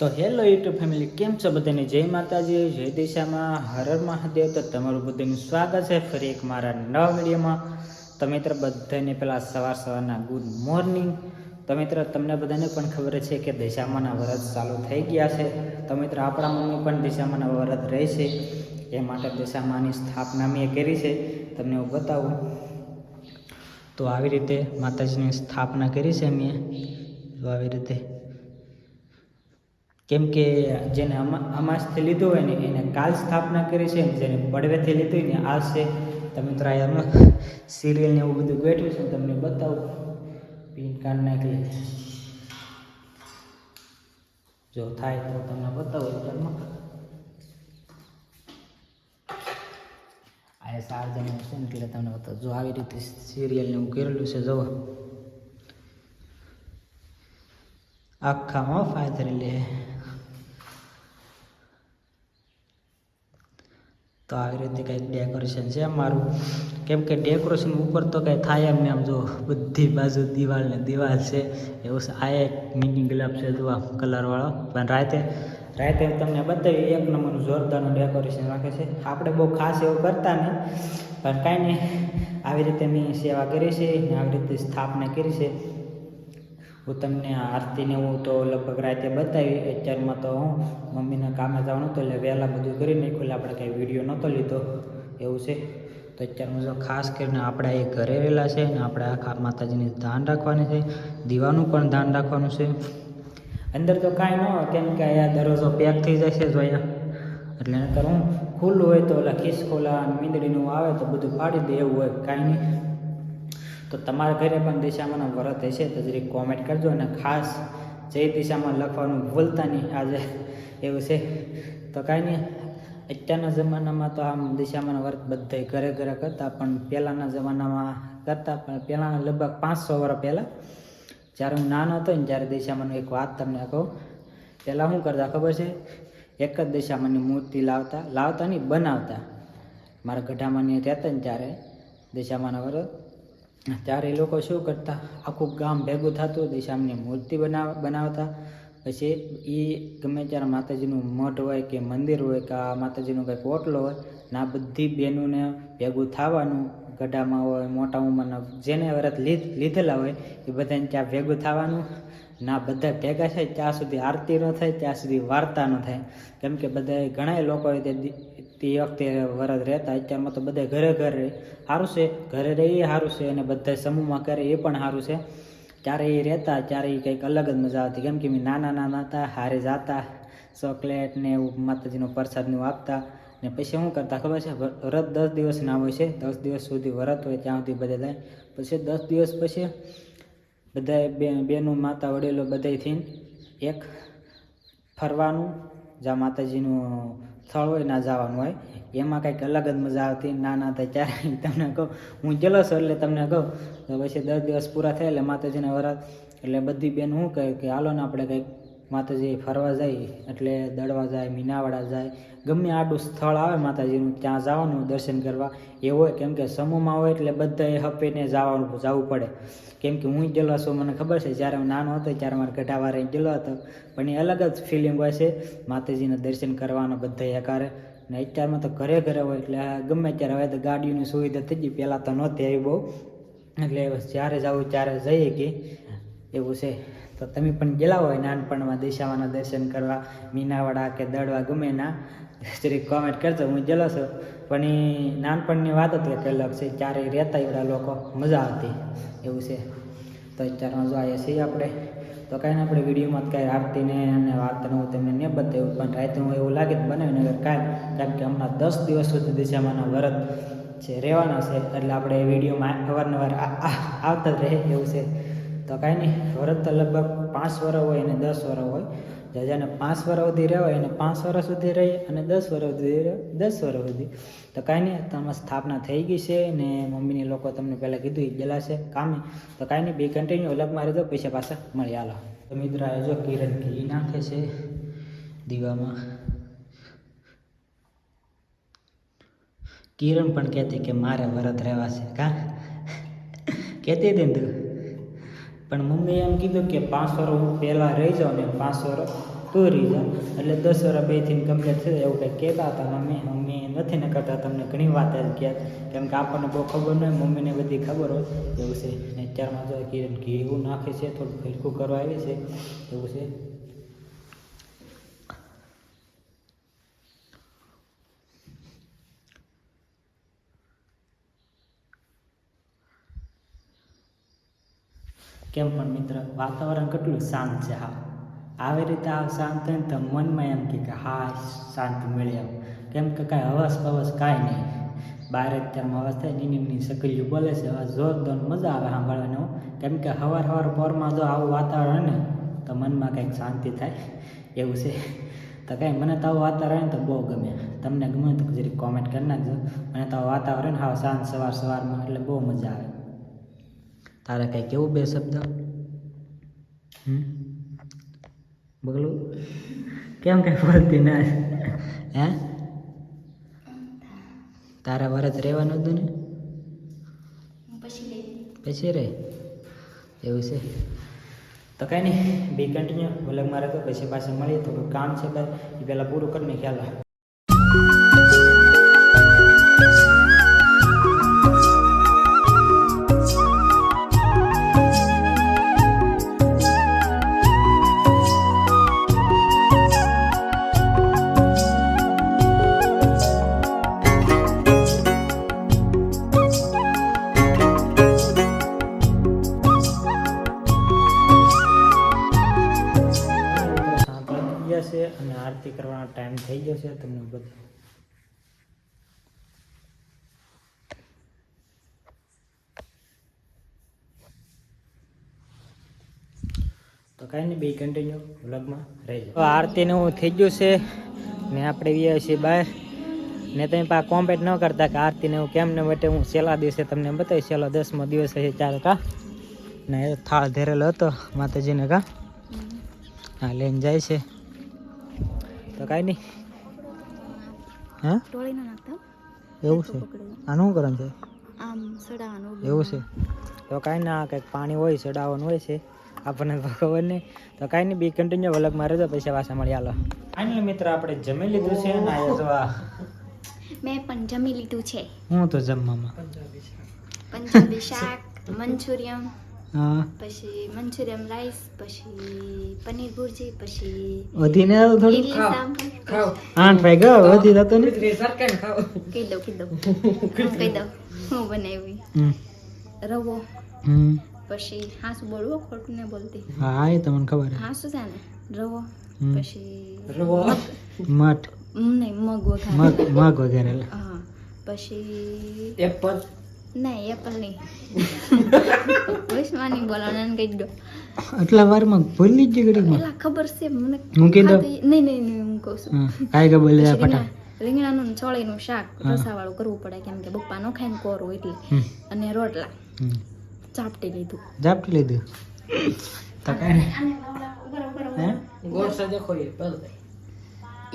તો hello YouTube family, કેમ છો બધાને? જય માતાજી, જય દિશામાં હર મહાદેવ. તો તમારું બધાનું સ્વાગત છે ફરી એક મારા નવા વિડીયોમાં. તો મિત્ર, બધાને પહેલાં સવાર સવારના ગુડ મોર્નિંગ. તો મિત્ર, તમને બધાને પણ ખબર છે કે દિશામાના વ્રત ચાલુ થઈ ગયા છે. તો મિત્ર, આપણા મમ્મી પણ દિશામાના વ્રત રહે છે એ માટે દિશામાની સ્થાપના મેં કરી છે. તમને હું બતાવું. તો આવી રીતે માતાજીની સ્થાપના કરી છે મેં તો આવી રીતે કેમ કે જેને અમા અમાસથી લીધું હોય ને, એને કાલ સ્થાપના કરી છે જેને પડવેથી લીધું હોય ને આ છે તમે તો સિરિયલ ને એવું બધું બેઠું છે તમને બતાવું. પિન કાર્ડ નાખી. જો થાય તો તમને બતાવું અત્યારમાં આ સાર જણ છે ને, એટલે તમને બતાવું. જો આવી રીતે સિરિયલ ને એવું કરેલું છે, જોવા. આખામાં ફાયદા લે. તો આવી રીતે કંઈક ડેકોરેશન છે મારું કેમ કે ડેકોરેશન ઉપર તો કંઈ થાય એમ ને આમ જો બધી બાજુ દિવાલ ને દિવાલ છે. એવું આ એક મિની ગુલાબ છે જો આ કલરવાળો પણ રાતે રાતે તમને બતાવી, એક નંબરનું જોરદારનું ડેકોરેશન રાખે છે. આપણે બહુ ખાસ એવું કરતા નહીં. પણ કાંઈ નહીં. આવી રીતે મેં સેવા કરી છે આવી રીતે સ્થાપના કરી છે. હું તમને આરતીને હું તો લગભગ રાતે બતાવી. અત્યારમાં તો હું મમ્મીના કામે જવાનું હતું એટલે વહેલા બધું કરી નાખ્યું. એટલે આપણે કંઈ વીડિયો નહોતો લીધો. એવું છે. તો અત્યારમાં જો ખાસ કરીને આપણે એ ઘરે રહેલા છે ને આપણે આખા માતાજીની ધ્યાન રાખવાની છે. દીવાનું પણ ધ્યાન રાખવાનું છે. અંદર તો કાંઈ ન હોય. કેમ કે અહીંયા દરવાજો પેક થઈ જાય છે જો અહીંયા. એટલે નકર હું ખુલ્લું હોય તો ઓલા ખિસકોલા મીંદડીનું આવે તો બધું પાડી દે. એવું હોય. કાંઈ નહીં. તો તમારા ઘરે પણ દિશામાં વ્રત હશે તો જરીક કોમેન્ટ કરજો અને ખાસ જે દિશામાં લખવાનું ભૂલતા નહીં. આજે એવું છે. તો કાંઈ નહીં. અત્યારના જમાનામાં તો આમ દિશામાં વ્રત બધા ઘરે ઘરે કરતા, પણ પહેલાંના જમાનામાં કરતા, પણ પહેલાંના લગભગ પાંચસો વર્ષ પહેલાં જ્યારે હું નાનો હતો ને ત્યારે દિશામાં એક વાત તમને કહું. પહેલાં શું કરતા ખબર છે? એક જ દિશામાંની મૂર્તિ લાવતા લાવતા નહીં, બનાવતા. મારા ગઢામાંની રહેતા ને ત્યારે દિશામાંના વ્રત. ત્યારે એ લોકો શું કરતા? આખું ગામ ભેગું થતું દિશામની મૂર્તિ બનાવ બનાવતા. પછી એ ગમે ત્યારે માતાજીનું મઠ હોય કે મંદિર હોય કે આ માતાજીનો કંઈક ઓટલો હોય, ને બધી બહેનોને ભેગું થવાનું, ગઢામાં હોય, મોટા ઉંમરના, જેને વ્રત લીધ, લીધેલા હોય, એ બધાને ત્યાં ભેગું થવાનું. ના બધા ભેગા થાય, ત્યાં સુધી આરતી ન થાય, ત્યાં સુધી વાર્તા ન થાય. કેમ કે બધા ઘણા લોકો તે તે વખતે વરદ રહેતા, અત્યારમાં તો બધા ઘરે ઘરે રહે સારું છે, ઘરે રહે એ સારું છે અને બધા સમૂહમાં કરે એ પણ સારું છે. ત્યારે એ રહેતા, ત્યારે એ કંઈક અલગ જ મજા આવતી. કેમ કે નાના નાના હતા, હારે જાતા, ચોકલેટ ને એવું માતાજીનો પ્રસાદનું આપતા. ને પછી શું કરતા ખબર છે? વ્રત દસ દિવસના હોય છે. દસ દિવસ સુધી વ્રત હોય ત્યાં સુધી બધા થાય પછી દસ દિવસ પછી બધાએ બે, બેનું માતા વડીલો બધાથી એક ફરવાનું જ્યાં માતાજીનું સ્થળ હોય ના જવાનું હોય, એમાં કંઈક અલગ જ મજા આવતી. ના ના થાય ત્યારે તમને કહું, હું ગયેલો છું એટલે તમને કહું. તો પછી દસ દિવસ પૂરા થયા એટલે માતાજીના વરાત. એટલે બધી બેન શું કહે કે, હાલો ને આપણે કંઈક માતાજી ફરવા જાય, એટલે દળવા જાય, મીનાવાડા જાય. ગમે આડું સ્થળ આવે માતાજીનું, ત્યાં જવાનું, દર્શન કરવા. એ હોય, કેમ કે સમૂહમાં હોય એટલે બધાએ હપીને જવાનું, જવું પડે. કેમ કે હું ગયેલો છું, મને ખબર છે, જ્યારે હું નાનો હતો, ત્યારે મારા ગઢાવારે ગયેલો હતો. પણ એ અલગ જ ફિલિંગ હોય છે, માતાજીના દર્શન કરવાનો બધા આકારે ને અત્યારમાં તો ઘરે ઘરે હોય, એટલે ગમે ત્યારે હવે તો ગાડીઓની સુવિધા થઈ ગઈ. પહેલાં તો નહોતી આવી બહુ. એટલે જ્યારે જવું, ત્યારે જઈએ કે એવું છે. તો તમે પણ ગયેલા હોય નાનપણમાં દિશામાંના દર્શન કરવા, મીનાવાડા કે દડવા ગમે ના, જરીક કોમેન્ટ કરજો, હું ગયેલો છું. પણ એ નાનપણની વાત હતી કે અલગ છે. ક્યારેય રહેતા એવડા લોકો, મજા આવતી. એવું છે. તો અત્યારમાં જો આવ્યા છીએ આપણે. તો કાંઈ આપણે વિડીયોમાં જ કાંઈ આરતીને અને વાર્તાને હું તમને નહીં બતાવ્યું. પણ રાતે હું એવું લાગે તો બનાવીને કાંઈ, કારણ કે હમણાં દસ દિવસ સુધી દિશામાંના વ્રત છે રહેવાના છે, એટલે આપણે વિડીયોમાં અવારનવાર આવતા જ રહે એવું છે. તો કાંઈ નહીં, વ્રત તો લગભગ પાંચ વર્ષ હોય અને દસ વર્ષ હોય. જે જેને પાંચ વર્ષ સુધી રહેવાય એને પાંચ વર્ષ સુધી રહે અને દસ વર્ષ સુધી રહે દસ વર્ષ સુધી. તો કાંઈ નહીં, તમારી સ્થાપના થઈ ગઈ છે ને મમ્મીને લોકો તમને પહેલાં કીધું એ ગયેલા છે કામે તો કાંઈ નહીં, બે કન્ટિન્યુ અલગ મારી દો પૈસા પાછા મળી આલો તો મિત્ર, આ કિરણ ઘી નાખે છે દીવામાં. કિરણ પણ કહેતી કે મારે વરત રહેવા છે, કા? કહેતી હતી ને તું? પણ મમ્મીએ એમ કીધું કે પાંચ વર્ષ હું પહેલાં રહી જાઉં ને પાંચ વર્ષ રહી જાઉં એટલે દસ વર્ષ બે થઈને કમ્પ્લીટ થઈ એવું કંઈક કહેતા હતા મમ્મી. મમ્મી નથી ને કરતા, તમને ઘણી વાત કહ્યા કેમ કે આપણને બહુ ખબર ન હોય, મમ્મીને બધી ખબર હોય. એવું છે. ને અત્યારમાં જો કે ઘી એવું નાખે છે, થોડું ફેરકું કરવા આવી છે. એવું છે. કેમ પણ મિત્ર, વાતાવરણ કેટલું શાંત છે, હા. આવી રીતે આ શાંત થઈને તો મનમાં એમ કે હા, શાંતિ મળી આવ કેમ કે કાંઈ હવસ પવસ કાંઈ નહીં. બહાર અત્યારમાં અવાજ થાય નીની ની સકલીઓ બોલે છે અવાજ જોરદાર મજા આવે સાંભળવાનો કેમ કે સવાર સવાર પોરમાં જો આવું વાતાવરણ ને, તો મનમાં કંઈક શાંતિ થાય. એવું છે. તો કાંઈ મને તો આવું વાતાવરણ તો બહુ ગમે. તમને ગમે તો જરી કોમેન્ટ કરી નાખજો. મને તો વાતાવરણ હાવ શાંત સવાર સવારમાં એટલે બહુ મજા આવે. તારે કંઈ કેવું બે શબ્દ હમ બગલું કેમ કંઈ બોલતી ના હે તારા વરત રહેવાનું હતું ને પછી રે એવું છે તો કાંઈ નહીં બી કન્ટિન્યુ ભલે મારે તો પછી પાછા મળીએ તો કોઈ કામ છે કાંઈ એ પહેલાં પૂરું કરીને ખ્યાલ આવે તો કાંઈ નહીં બે કન્ટિન્યુ વ્લોગમાં રહેજો. જાય આરતીને હું થઈ ગયું છે. ને આપણે ગયા છીએ બહાર. ને તમે પા કોમ્પેટ ન કરતા કે આરતીને હું કેમ ને માટે હું છેલ્લા દિવસે તમને બતાવી છેલ્લો દસમો દિવસ છે ત્યારે કા. ને થાળ ધરેલો હતો માતાજીને કા. હા લઈને જાય છે. તો કાંઈ નહીં. હે? એવું છે? આનું શું કરવાનું છે? એવું છે? તો કાંઈ ના કંઈક પાણી હોય ચડાવવાનું હોય છે. આપણને તો ખબર નહીં. તો કાંઈ નહીં બી કન્ટિન્યુ વલગ મારે તો પૈસા પાછા મળી આલો ફાઇનલ મિત્ર આપણે જમી લીધું છે ને આ તો આ. મેં પણ જમી લીધું છે. હું તો જમવામાં? પંજાબી શાક. મંચુરિયમ પછી મંચુરિયમ રાઈસ પછી પનીર ભુરજી પછી વધીને થોડું વધી જતો ને કહી દઉં કહી દઉં. હું કહી દઉં હું બનાવી. રવો. હમ. પછી હાસુ બોલવો ખોટું ને બોલતી. હા એ તમને મને ખબર છે. હાસુ છે ને રવો. પછી રવો? મઠ. નહીં મગ વઘાર. મગ મગ વગેરે હા પછી એપલ? નહીં એપલ નહીં. વિશ્વાની બોલાવવાનું કહી દો. આટલા વારમાં ભૂલી જ ગઈ ઘડીકમાં. ખબર છે મને હું કીધું? નહીં નહીં નહીં હું કહું છું. હા કાંઈ કે બોલે ફટા રીંગણા- રીંગણાનું ને ચોળીનું શાક. રસાવાળું કરવું પડે કેમ કે બપ્પા નો ખાઈને કોરું એટલે. અને રોટલા. ચાપટી લીધું. ઝાપટી લીધું? તો કાંઈ હે?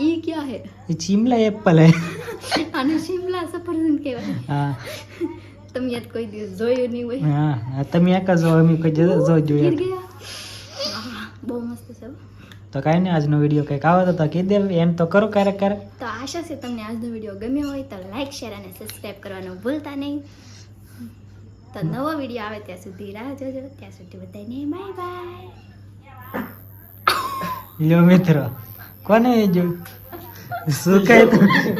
ઈ ક્યાં હે? એ ચીમલા એપલ હે. આને શિમલા સફરજન કહેવાય. હા. તમે યાદ કોઈ દિવસ જોયું નહીં હોય? હા હા, તમે એક જ અમે કોઈ જો બહુ મસ્ત છે તો કાંઈ નહીં આજનો વીડિયો કંઈક આવે તો કહી દે એમ તો કરો ક્યારેક ક્યારેક. તો આશા છે તમને આજનો વીડિયો ગમ્યો હોય તો લાઈક શેર અને સબસ્ક્રાઈબ કરવાનું ભૂલતા નહીં. તો નવો વીડિયો આવે ત્યાં સુધી રાહ જોજો. ત્યાં સુધી બધાને બાય બાય લ્યો મિત્રો કોને જો શું કહે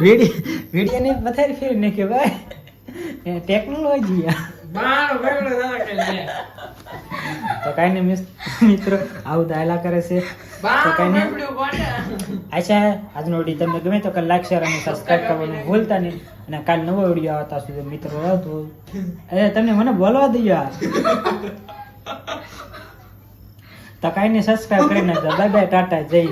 વીડિયો વિડીયોને બતાવી ફેર ને કે ભાઈ ટેકનોલોજી તો કાંઈ નહીં મિત્રો આવું દાયલા કરે છે. તો કાંઈ નહીં. આશા આજનો વીડિયો તમને ગમે તો કે લાઈક શેર અને સબસ્ક્રાઈબ કરવાનું ભૂલતા નહીં. અને કાલ નવો વીડિયો આવતા સુધી મિત્રો આવતો અરે તમને મને બોલવા દઈએ. આ. તો કાંઈ નહીં સબસ્ક્રાઈબ કરી નાખજો. બાય બાય ટાટા જય.